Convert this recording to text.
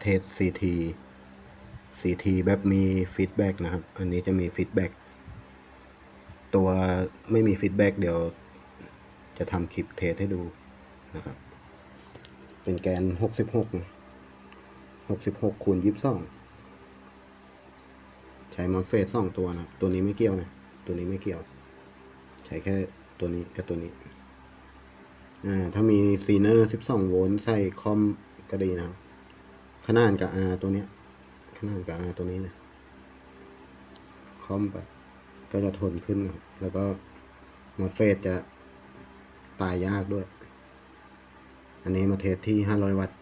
เทส CT CT แบบมีฟีดแบ็กนะครับ อันนี้จะมีฟีดแบ็กตัวไม่มีฟีดแบ็กเดี๋ยวจะทำคลิปเทสให้ดูนะครับ เป็นแกน 66 66คูณ22 ใช้มอนเฟสสองตัวนะครับตัวนี้ไม่เกี่ยวนะ ตัวนี้ไม่เกี่ยว ใช้แค่ตัวนี้กับตัวนี้อ่าถ้ามีซีเนอร์ 12 โวลต์ใส่คอมก็ดีนะครับ ขนานกับ R ตัวเนี้ยขนานกับ R ตัวนี้เลยคอมไป ก็จะทนขึ้น แล้วก็มอดเฟสจะตายยากด้วย อันนี้มาเทสที่ 500 วัตต์